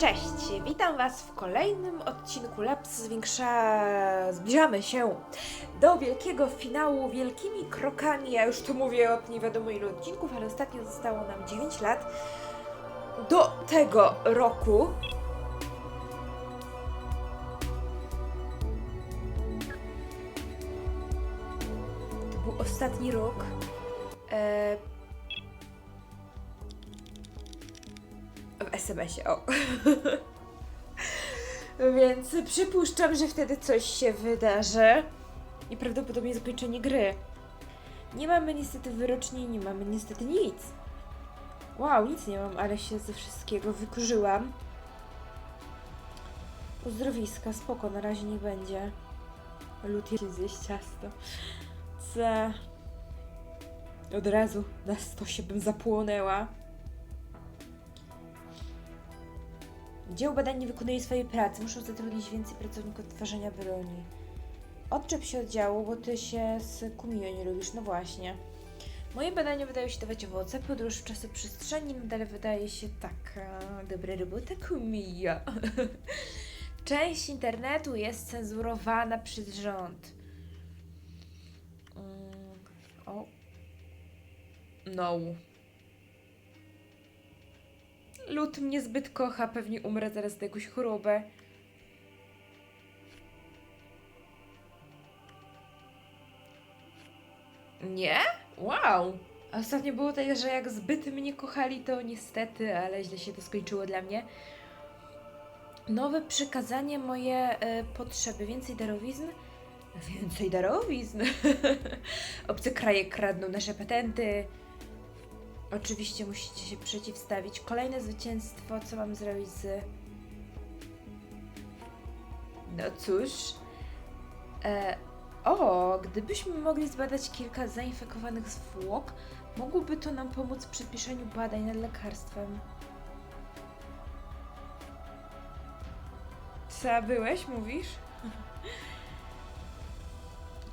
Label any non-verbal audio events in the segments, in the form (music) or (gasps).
Cześć, witam Was w kolejnym odcinku Labs Zwiększa... Zbliżamy się do wielkiego finału wielkimi krokami. Ja już to mówię od nie wiadomo ilu odcinków, ale ostatnio zostało nam 9 lat do tego roku. To był ostatni rok. SMS-ie, o. (laughs) Więc przypuszczam, że wtedy coś się wydarzy. I prawdopodobnie zakończenie gry. Nie mamy niestety wyroczni, nie mamy niestety nic. Wow, nic nie mam, ale się ze wszystkiego wykurzyłam. Uzdrowiska, spoko, na razie niech będzie. Lud jest zjeść ciasto. Co? Od razu na stosie bym zapłonęła. Dzieł badań nie wykonuje swojej pracy. Muszą zatrudnić więcej pracowników tworzenia broni. Odczep się od działu, bo ty się z Kumio nie lubisz. No właśnie. Moje badania wydają się dawać owoce. Podróż w czasoprzestrzeni nadal wydaje się taka dobra robota Kumio. (laughs) Część internetu jest cenzurowana przez rząd. Mm, O. No. Lud mnie zbyt kocha, pewnie umrę zaraz na jakąś chorobę. Nie? Wow! A Ostatnio było tak, że jak zbyt mnie kochali, to niestety, ale źle się to skończyło dla mnie. Nowe przykazanie, moje e, potrzeby. Więcej darowizn? Więcej darowizn! (laughs) Obce kraje kradną nasze patenty. Oczywiście musicie się przeciwstawić. Kolejne zwycięstwo. Co mam zrobić z. No cóż. E, o, gdybyśmy mogli zbadać kilka zainfekowanych zwłok, mogłoby to nam pomóc przy piszeniu badań nad lekarstwem. Co byłeś, mówisz? (laughs)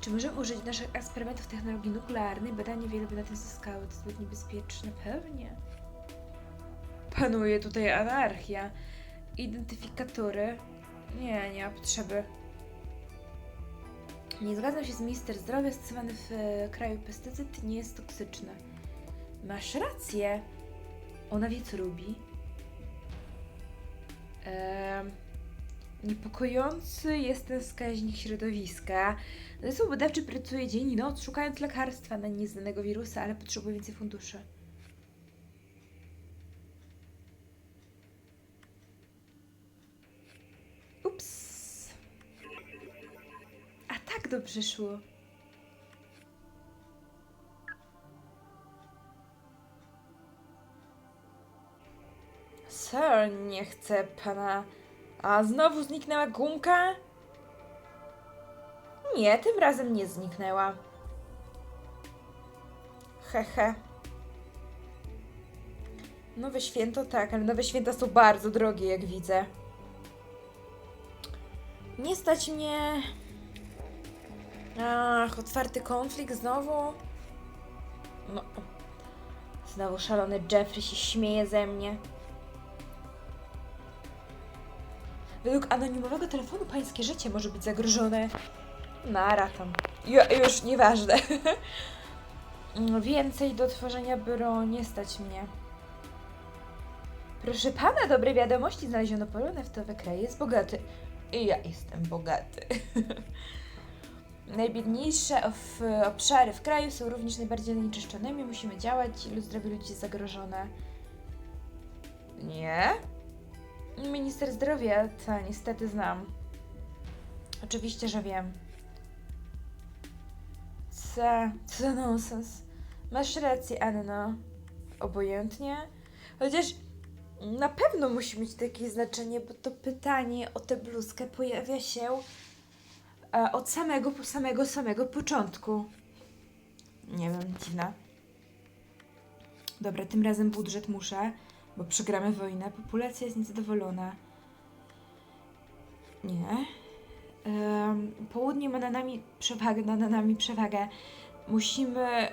Czy możemy użyć naszych eksperymentów technologii nuklearnej? Badanie wiele by na tym zyskały. To zbyt niebezpieczne. Pewnie. Panuje tutaj anarchia. Identyfikatory. Nie, nie ma potrzeby. Nie zgadzam się z minister zdrowia. Stosowany w e, kraju pestycyd nie jest toksyczny. Masz rację. Ona wie, co robi. Ehm, niepokojący jest ten wskaźnik środowiska. Zespół badawczy pracuje dzień i noc, szukając lekarstwa na nieznanego wirusa, ale potrzebuje więcej funduszy. Ups. A tak dobrze szło. Sir, nie chcę pana. A znowu zniknęła gumka? Nie, tym razem nie zniknęła. Hehe. Nowe święto tak, ale nowe święta są bardzo drogie, jak widzę. Nie stać mnie. Ach, otwarty konflikt znowu. No. Znowu szalony Jeffrey się śmieje ze mnie. Według anonimowego telefonu pańskie życie może być zagrożone. Nara tam. Ju, już nieważne. (laughs) Mm, Więcej do tworzenia broni nie stać mnie. Proszę pana, dobre wiadomości znaleziono polu naftowe kraj jest bogaty. I ja jestem bogaty. (laughs) Najbiedniejsze of, obszary w kraju są również najbardziej zanieczyszczonymi. Musimy działać. Ilu zdrowie ludzi jest zagrożone? Nie? Minister zdrowia, co niestety znam. Oczywiście, że wiem. Co? Co za nonsens. Masz rację, Anno. Obojętnie. Chociaż na pewno musi mieć takie znaczenie, bo to pytanie o tę bluzkę pojawia się e, od samego, samego, samego początku. Nie wiem, dziwna. Dobra, tym razem budżet muszę, bo przegramy wojnę. Populacja jest niezadowolona. Nie. Em, południe ma na nami przewagę, ma na nami przewagę. Musimy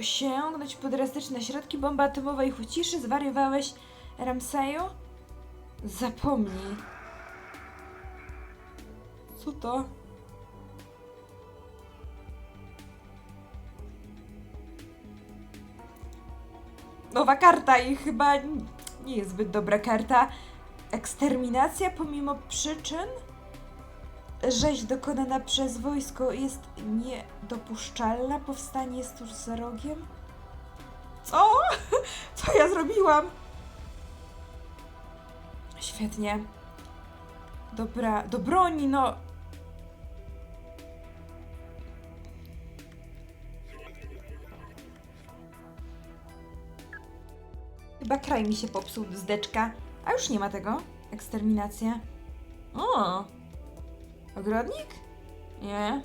sięgnąć po drastyczne środki. Bomba atomowa ich uciszy. Zwariowałeś, Ramseju? Zapomnij. Co to? Nowa karta i chyba nie jest zbyt dobra karta. Eksterminacja pomimo przyczyn? Rzeź dokonana przez wojsko jest niedopuszczalna. Powstanie jest tuż za rogiem. Co? Co ja zrobiłam? Świetnie. Dobra, do broni, no. Chyba kraj mi się popsuł, zdeczka. A już nie ma tego. Eksterminacja. O! Ogrodnik? Nie.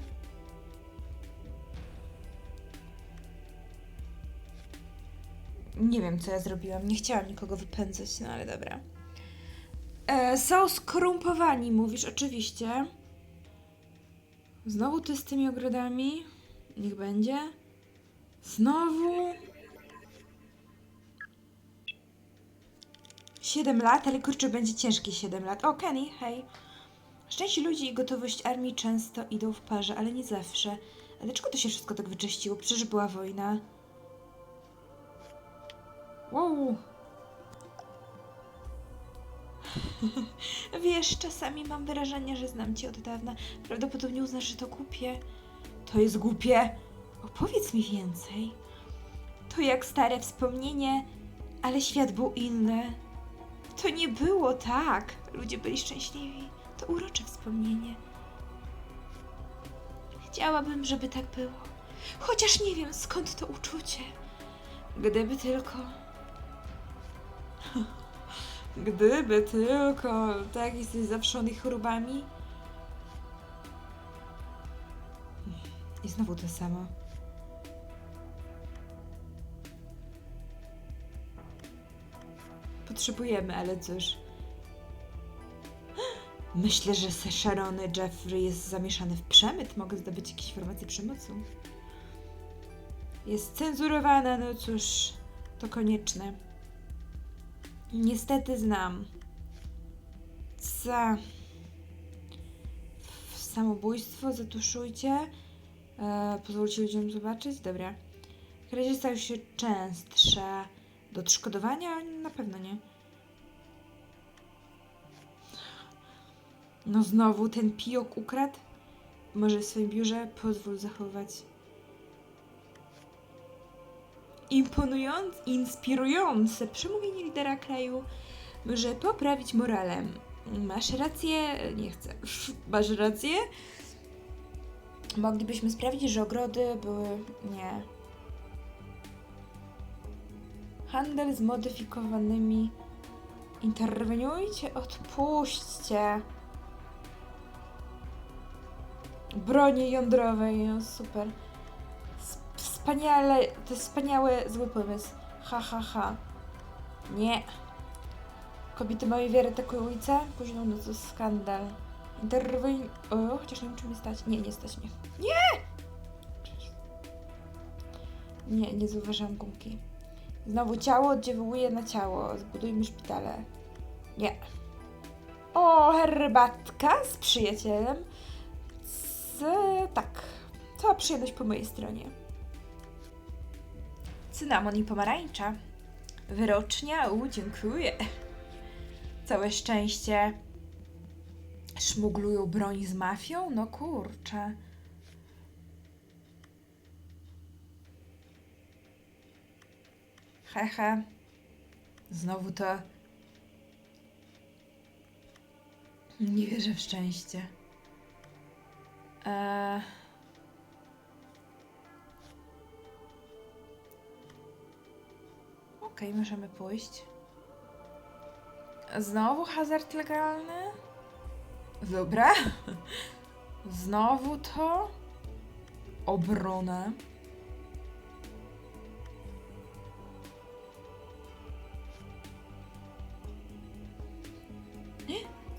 Nie wiem, co ja zrobiłam. Nie chciałam nikogo wypędzać, no ale dobra. E, są skorumpowani, mówisz, oczywiście. Znowu ty z tymi ogrodami? Niech będzie. Znowu. Siedem lat, ale kurczę, będzie ciężkie 7 lat. O, Kenny, hej. Szczęście ludzi i gotowość armii często idą w parze, ale nie zawsze. A dlaczego to się wszystko tak wyczyściło? Przecież była wojna. Wow. (laughs) Wiesz, czasami mam wrażenie, że znam cię od dawna. Prawdopodobnie uznasz, że to głupie. To jest głupie. Opowiedz mi więcej. To jak stare wspomnienie, ale świat był inny. To nie było tak. Ludzie byli szczęśliwi. To urocze wspomnienie. Chciałabym, żeby tak było. Chociaż nie wiem skąd to uczucie. Gdyby tylko. (laughs) Gdyby tylko. Tak, jesteś zawszony chorobami. I znowu to samo. Potrzebujemy, ale cóż. (gasps) Myślę, że szalony Jeffrey jest zamieszany w przemyt. Mogę zdobyć jakieś informacje przemocy. Jest cenzurowana, no cóż, to konieczne. Niestety znam. Za. Samobójstwo, zatuszujcie. E, pozwólcie ludziom zobaczyć. Dobra. Kradzie stały się częstsze. Do odszkodowania? Na pewno nie. No znowu ten pijok ukradł? Może w swoim biurze pozwól zachować. Imponujące, inspirujące przemówienie lidera kraju może poprawić morale. Masz rację, nie chcę. (laughs) Masz rację? Moglibyśmy sprawdzić, że ogrody były. Nie. Handel zmodyfikowanymi. Interweniujcie, odpuśćcie. Broni jądrowej, no super. Wspaniale, to jest wspaniały, zły pomysł. Ha, ha, ha. Nie. Kobiety mojej wiary atakują ulicę? Późną noc to skandal. Interweń... O, chociaż nie wiem, czy mi stać. Nie, nie stać mnie. Nie! Nie, nie zauważyłam gumki. Znowu ciało oddziałuje na ciało. Zbudujmy szpitale. Nie. O, herbatka z przyjacielem. Z... tak. Cała przyjemność po mojej stronie. Cynamon i pomarańcza. Wyrocznia, u, dziękuję. Całe szczęście. Szmuglują broń z mafią? No kurczę. Hehe. Znowu to. Nie wierzę w szczęście. Eee... Okej, możemy pójść. Znowu hazard legalny? Dobra. (laughs) Znowu to. Obrona.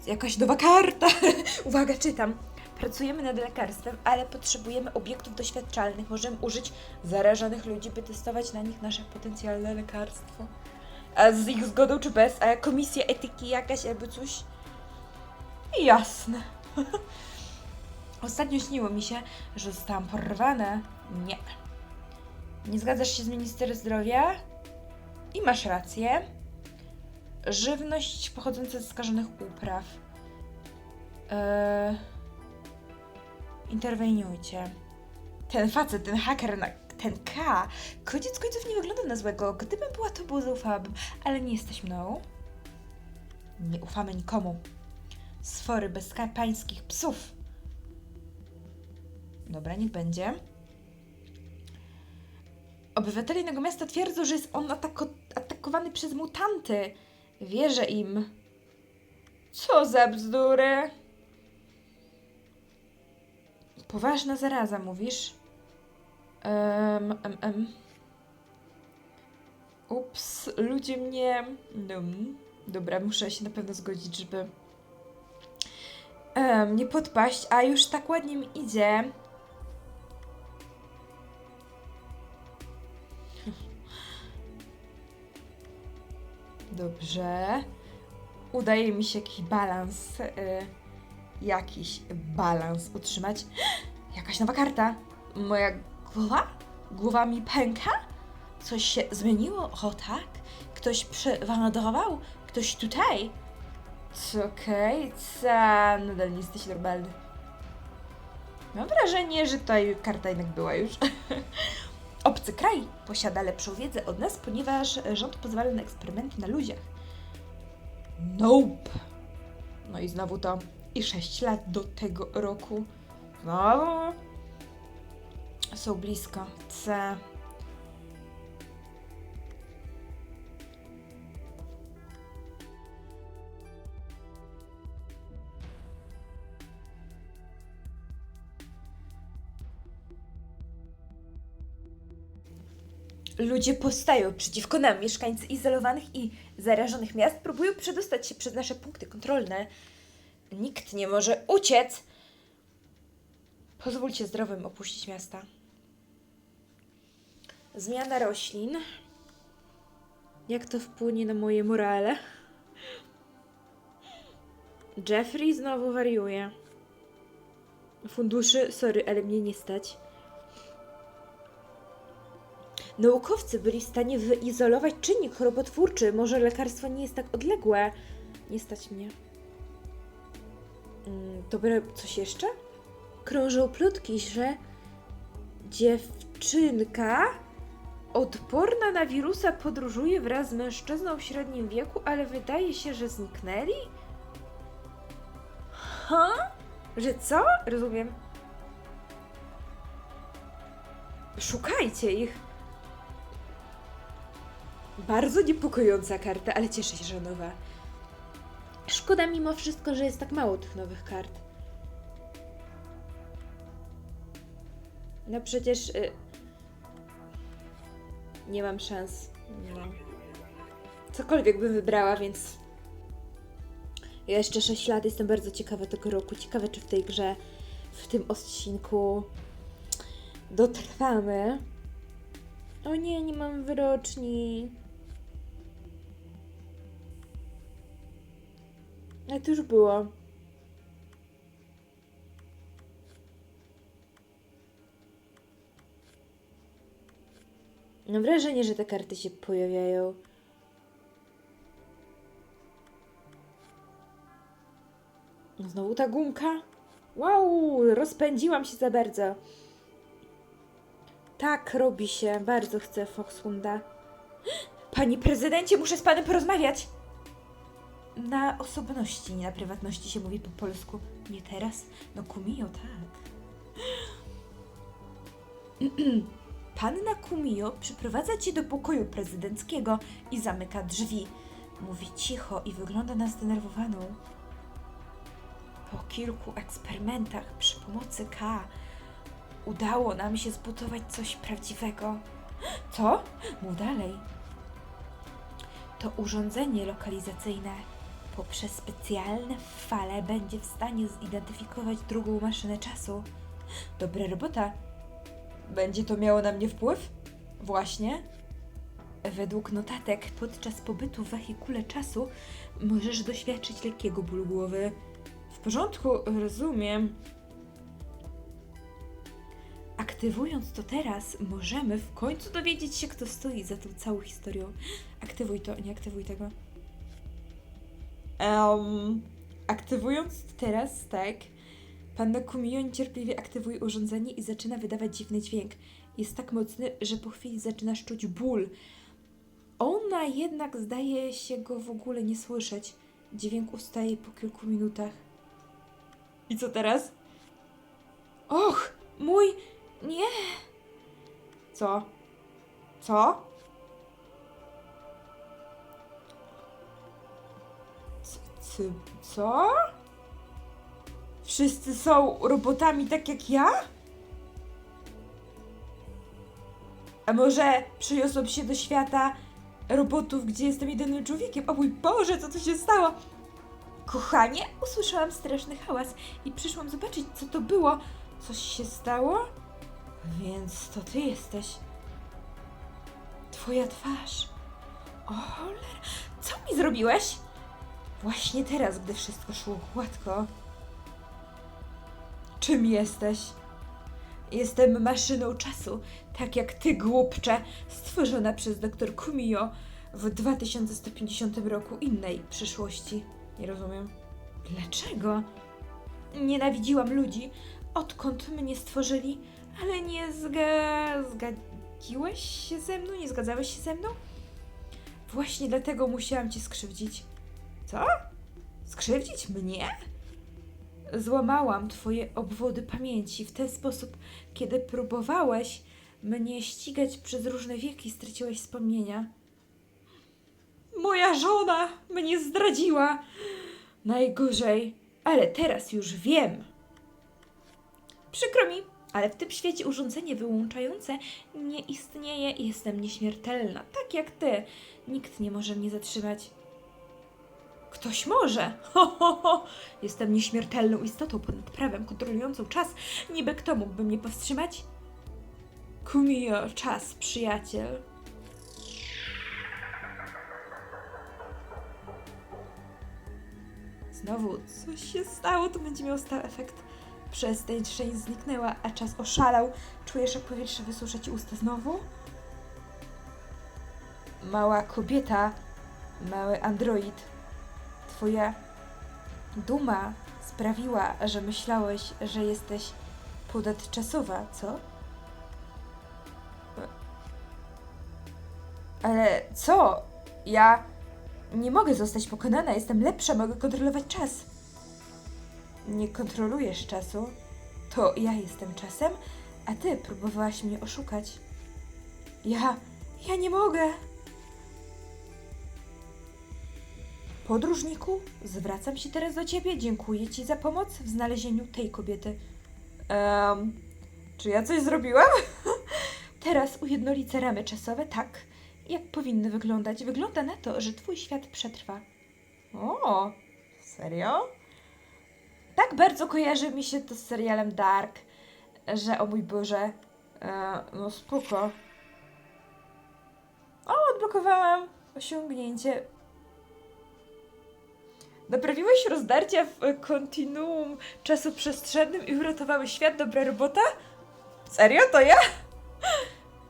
Jakaś nowa karta. (laughs) Uwaga, czytam. Pracujemy nad lekarstwem, ale potrzebujemy obiektów doświadczalnych. Możemy użyć zarażonych ludzi, by testować na nich nasze potencjalne lekarstwo. A z ich zgodą czy bez? A komisja etyki jakaś albo coś? Jasne. (laughs) Ostatnio śniło mi się, że zostałam porwana. Nie. Nie zgadzasz się z minister zdrowia? I masz rację. Żywność pochodząca ze skażonych upraw. Eee, interweniujcie. Ten facet, ten haker, ten K, koniec końców nie wygląda na złego. Gdybym była tobą, zaufałabym, ale nie jesteś mną. Nie ufamy nikomu. Sfory bez pańskich psów. Dobra, niech będzie. Obywatele innego miasta twierdzą, że jest on atako- atakowany przez mutanty. Wierzę im. Co za bzdury? Poważna zaraza, mówisz? Um, um, um. Ups, ludzie mnie. Dobra, muszę się na pewno zgodzić, żeby em, nie podpaść, a już tak ładnie mi idzie. Dobrze. Udaje mi się jakiś balans. Y, jakiś balans utrzymać. (gasps) Jakaś nowa karta. Moja głowa? Głowa mi pęka? Coś się zmieniło? O tak? Ktoś przewalodował? Ktoś tutaj? Okej? Co? Nadal nie jesteś normalny. Mam wrażenie, że ta karta jednak była już. (laughs) Obcy kraj posiada lepszą wiedzę od nas, ponieważ rząd pozwala na eksperymenty na ludziach. Nope. No i znowu to. I 6 lat do tego roku. No. Są blisko. C. Ludzie powstają przeciwko nam. Mieszkańcy izolowanych i zarażonych miast próbują przedostać się przez nasze punkty kontrolne. Nikt nie może uciec. Pozwólcie zdrowym opuścić miasta. Zmiana roślin. Jak to wpłynie na moje morale? Jeffrey znowu wariuje. Funduszy, sorry, ale mnie nie stać. Naukowcy byli w stanie wyizolować czynnik chorobotwórczy. Może lekarstwo nie jest tak odległe. Nie stać mnie. Mm, Dobra, coś jeszcze? Krążą plotki, że dziewczynka odporna na wirusa podróżuje wraz z mężczyzną w średnim wieku, ale wydaje się, że zniknęli? Ha? Że co? Rozumiem. Szukajcie ich. Bardzo niepokojąca karta, ale cieszę się, że nowa. Szkoda mimo wszystko, że jest tak mało tych nowych kart. No przecież. Y... Nie mam szans. No. Cokolwiek bym wybrała, więc. Ja jeszcze 6 lat jestem bardzo ciekawa tego roku. Ciekawe, czy w tej grze, w tym odcinku dotrwamy. O nie, nie mam wyroczni. Ale to już było. Mam wrażenie, że te karty się pojawiają. Znowu ta gumka? Wow, rozpędziłam się za bardzo. Tak, robi się. Bardzo chcę Foxhunda. Panie prezydencie, muszę z panem porozmawiać. Na osobności, nie na prywatności się mówi po polsku. Nie teraz? No Kumio, tak. (clears throat) Panna Kumio przyprowadza cię do pokoju prezydenckiego i zamyka drzwi. Mówi cicho i wygląda na zdenerwowaną. Po kilku eksperymentach przy pomocy K udało nam się zbudować coś prawdziwego. Co? Mów dalej. To urządzenie lokalizacyjne poprzez specjalne fale będzie w stanie zidentyfikować drugą maszynę czasu. Dobra robota. Będzie to miało na mnie wpływ? Właśnie. Według notatek, podczas pobytu w wehikule czasu możesz doświadczyć lekkiego bólu głowy. W porządku, rozumiem. Aktywując to teraz, możemy w końcu dowiedzieć się, kto stoi za tą całą historią. Aktywuj to, nie aktywuj tego. Um, aktywując teraz, tak, Panna Kumio niecierpliwie aktywuje urządzenie i zaczyna wydawać dziwny dźwięk. Jest tak mocny, że po chwili zaczynasz czuć ból. Ona jednak zdaje się go w ogóle nie słyszeć. Dźwięk ustaje po kilku minutach. I co teraz? Och, mój... Nie! Co? Co? C- co? Wszyscy są robotami tak jak ja? A może przyniosłam się do świata robotów, gdzie jestem jedynym człowiekiem? O mój Boże, co tu się stało? Kochanie, usłyszałam straszny hałas i przyszłam zobaczyć, co to było. Coś się stało? Więc to ty jesteś. Twoja twarz. O cholera, co mi zrobiłeś? Właśnie teraz, gdy wszystko szło gładko. Czym jesteś? Jestem maszyną czasu, tak jak ty, głupcze, stworzona przez dr Kumio w 2150 roku innej przyszłości. Nie rozumiem. Dlaczego? Nienawidziłam ludzi, odkąd mnie stworzyli, ale nie zga... zgadziłeś się ze mną? Nie zgadzałeś się ze mną? Właśnie dlatego musiałam cię skrzywdzić. Co? Skrzywdzić mnie? Złamałam twoje obwody pamięci w ten sposób, kiedy próbowałeś mnie ścigać przez różne wieki, straciłeś wspomnienia. Moja żona mnie zdradziła. Najgorzej, ale teraz już wiem. Przykro mi, ale w tym świecie urządzenie wyłączające nie istnieje i jestem nieśmiertelna, tak jak ty. Nikt nie może mnie zatrzymać. Ktoś może. Ho, ho, ho. Jestem nieśmiertelną istotą ponad prawem, kontrolującą czas. Niby kto mógłby mnie powstrzymać? Kumio, czas, przyjaciel. Znowu, coś się stało, to będzie miał stały efekt. Przestań, trzeń zniknęła, a czas oszalał. Czujesz, jak powietrze wysusza ci usta znowu? Mała kobieta, mały android. Twoja duma sprawiła, że myślałeś, że jesteś ponadczasowa, co? Ale co? Ja nie mogę zostać pokonana, jestem lepsza, mogę kontrolować czas. Nie kontrolujesz czasu? To ja jestem czasem, a ty próbowałaś mnie oszukać. Ja. ja nie mogę. Podróżniku, zwracam się teraz do ciebie. Dziękuję ci za pomoc w znalezieniu tej kobiety. Em, czy ja coś zrobiłam? (laughs) teraz ujednolicę ramy czasowe tak, jak powinny wyglądać. Wygląda na to, że twój świat przetrwa. O, serio? Tak bardzo kojarzy mi się to z serialem Dark, że o mój Boże, e, no spoko. O, odblokowałam osiągnięcie Naprawiłeś rozdarcia w e, kontinuum czasoprzestrzennym i uratowałeś świat? Dobra robota? Serio? To ja?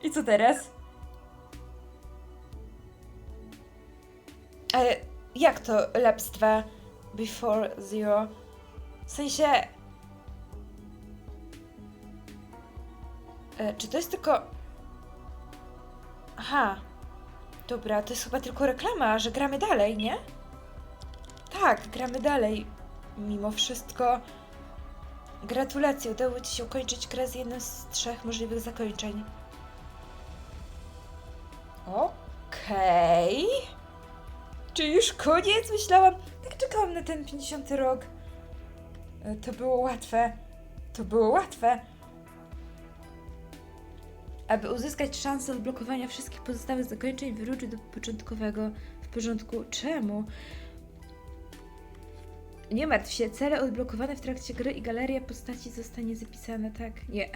I co teraz? Ale jak to Labs 2 Before Zero? W sensie... E, czy to jest tylko... Aha. Dobra, to jest chyba tylko reklama, że gramy dalej, nie? Tak, gramy dalej. Mimo wszystko. Gratulacje, udało Ci się ukończyć grę z jednym z trzech możliwych zakończeń. Okej. Czy już koniec? Myślałam. Tak czekałam na ten 50 rok. E, To było łatwe. To było łatwe. Aby uzyskać szansę odblokowania wszystkich pozostałych zakończeń, wróć do początkowego. W porządku. Czemu? Nie martw się, cele odblokowane w trakcie gry i galeria postaci zostanie zapisana, tak? Nie.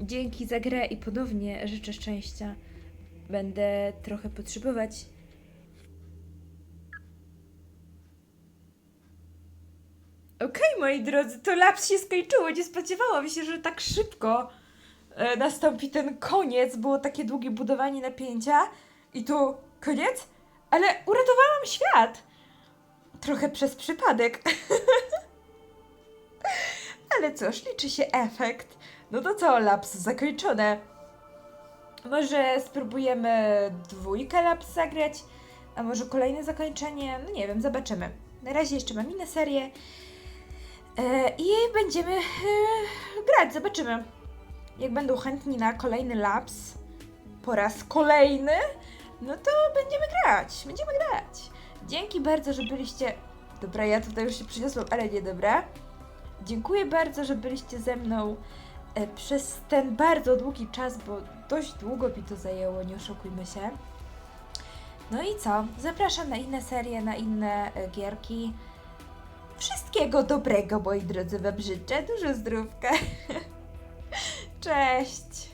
Dzięki za grę i ponownie życzę szczęścia. będę trochę potrzebować. Okej, moi drodzy, to laps się skończyło. Nie spodziewałam się, że tak szybko e, nastąpi ten koniec. Było takie długie budowanie napięcia i tu koniec, ale uratowałam świat. Trochę przez przypadek. (laughs) ale cóż, liczy się efekt. No to co, laps zakończone. Może spróbujemy dwójkę laps zagrać, a może kolejne zakończenie? No nie wiem, zobaczymy. Na razie jeszcze mam inne serie. E, I będziemy e, grać, zobaczymy. Jak będą chętni na kolejny laps po raz kolejny, no to będziemy grać, będziemy grać. Dzięki bardzo, że byliście... Dobra, ja tutaj już się przyniosłam, ale nie dobra. Dziękuję bardzo, że byliście ze mną e, przez ten bardzo długi czas, bo dość długo mi to zajęło, nie oszukujmy się. No i co? Zapraszam na inne serie, na inne e, gierki. Wszystkiego dobrego, moi drodzy, wam życzę. Dużo zdrówka. (laughs) Cześć!